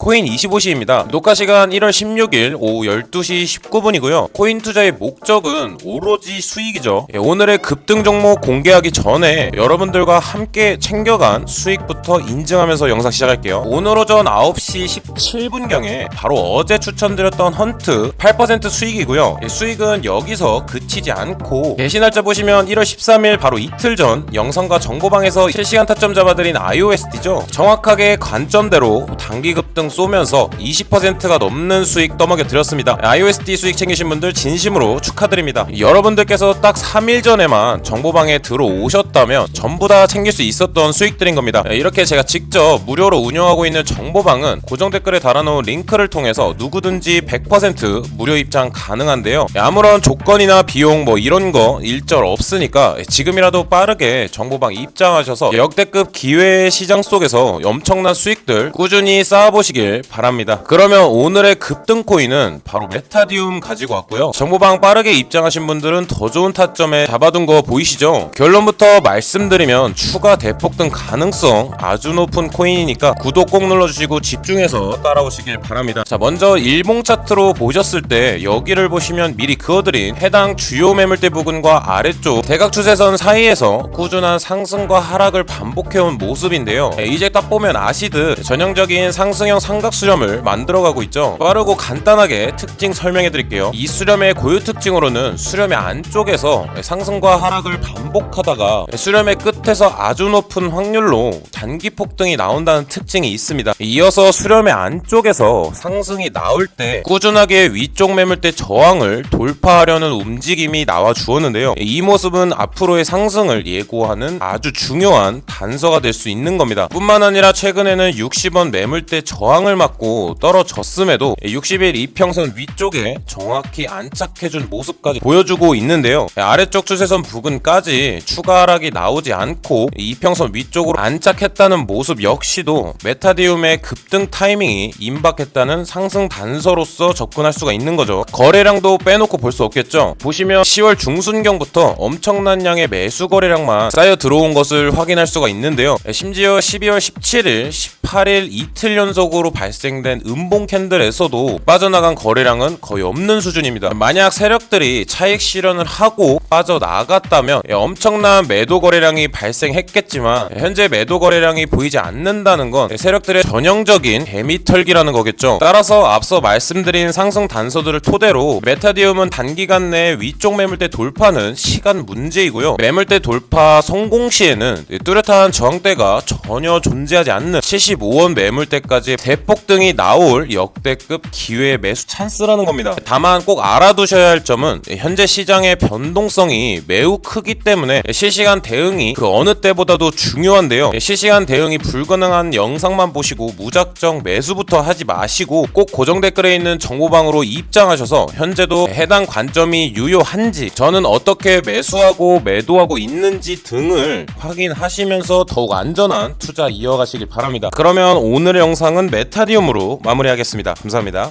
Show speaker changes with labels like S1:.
S1: 코인 25시입니다. 녹화 시간 1월 16일 오후 12시 19분이고요. 코인 투자의 목적은 오로지 수익이죠. 예, 오늘의 급등 종목 공개하기 전에 여러분들과 함께 챙겨간 수익부터 인증하면서 영상 시작할게요. 오늘 오전 9시 17분경에 바로 어제 추천드렸던 헌트 8% 수익이고요. 예, 수익은 여기서 그치지 않고 개시 날짜 보시면 1월 13일 바로 이틀 전 영상과 정보방에서 실시간 타점 잡아드린 iOSD죠. 정확하게 관점대로 단기 급 등 쏘면서 20%가 넘는 수익 떠먹여 드렸습니다. iOSD 수익 챙기신 분들 진심으로 축하드립니다. 여러분들께서 딱 3일 전에만 정보방에 들어오셨다면 전부 다 챙길 수 있었던 수익들인 겁니다. 이렇게 제가 직접 무료로 운영하고 있는 정보방은 고정 댓글에 달아놓은 링크를 통해서 누구든지 100% 무료 입장 가능한데요. 아무런 조건이나 비용 뭐 이런 거 일절 없으니까 지금이라도 빠르게 정보방 입장하셔서 역대급 기회 시장 속에서 엄청난 수익들 꾸준히 쌓아보시 길 바랍니다. 그러면 오늘의 급등 코인은 바로 메타디움 가지고 왔고요. 정보방 빠르게 입장하신 분들은 더 좋은 타점에 잡아둔 거 보이시죠? 결론부터 말씀드리면 추가 대폭등 가능성 아주 높은 코인이니까 구독 꼭 눌러주시고 집중해서 따라오시길 바랍니다. 자 먼저 일봉 차트로 보셨을 때 여기를 보시면 미리 그어드린 해당 주요 매물대 부근과 아래쪽 대각 추세선 사이에서 꾸준한 상승과 하락을 반복해온 모습인데요. 네, 이제 딱 보면 아시듯 전형적인 상승형 삼각 수렴을 만들어가고 있죠. 빠르고 간단하게 특징 설명해 드릴게요. 이 수렴의 고유 특징으로는 수렴의 안쪽에서 상승과 하락을 반복하다가 수렴의 끝에서 아주 높은 확률로 단기 폭등이 나온다는 특징이 있습니다. 이어서 수렴의 안쪽에서 상승이 나올 때 꾸준하게 위쪽 매물대 저항을 돌파하려는 움직임이 나와 주었는데요. 이 모습은 앞으로의 상승을 예고하는 아주 중요한 단서가 될 수 있는 겁니다. 뿐만 아니라 최근에는 60원 매물대 저 항을 맞고 떨어졌음에도 60일 이평선 위쪽에 정확히 안착해준 모습까지 보여주고 있는데요. 아래쪽 추세선 부근까지 추가 하락이 나오지 않고 이평선 위쪽으로 안착했다는 모습 역시도 메타디움의 급등 타이밍이 임박했다는 상승 단서로서 접근할 수가 있는 거죠. 거래량도 빼놓고 볼 수 없겠죠. 보시면 10월 중순경부터 엄청난 양의 매수 거래량만 쌓여 들어온 것을 확인할 수가 있는데요. 심지어 12월 17일, 18일 이틀 연속 으로 발생된 음봉 캔들에서도 빠져나간 거래량은 거의 없는 수준입니다. 만약 세력들이 차익 실현을 하고 빠져나갔다면 엄청난 매도 거래량이 발생했겠지만 현재 매도 거래량이 보이지 않는다는 건 세력들의 전형적인 개미털기라는 거겠죠. 따라서 앞서 말씀드린 상승 단서들을 토대로 메타디움은 단기간 내에 위쪽 매물대 돌파는 시간 문제이고요. 매물대 돌파 성공 시에는 뚜렷한 저항대가 전혀 존재하지 않는 75원 매물대까지 대폭등이 나올 역대급 기회 매수 찬스라는 겁니다. 다만 꼭 알아두셔야 할 점은 현재 시장의 변동성이 매우 크기 때문에 실시간 대응이 그 어느 때보다도 중요한데요. 실시간 대응이 불가능한 영상만 보시고 무작정 매수부터 하지 마시고 꼭 고정 댓글에 있는 정보방으로 입장하셔서 현재도 해당 관점이 유효한지 저는 어떻게 매수하고 매도하고 있는지 등을 확인하시면서 더욱 안전한 투자 이어가시길 바랍니다. 그러면 오늘의 영상은 메타디움으로 마무리하겠습니다. 감사합니다.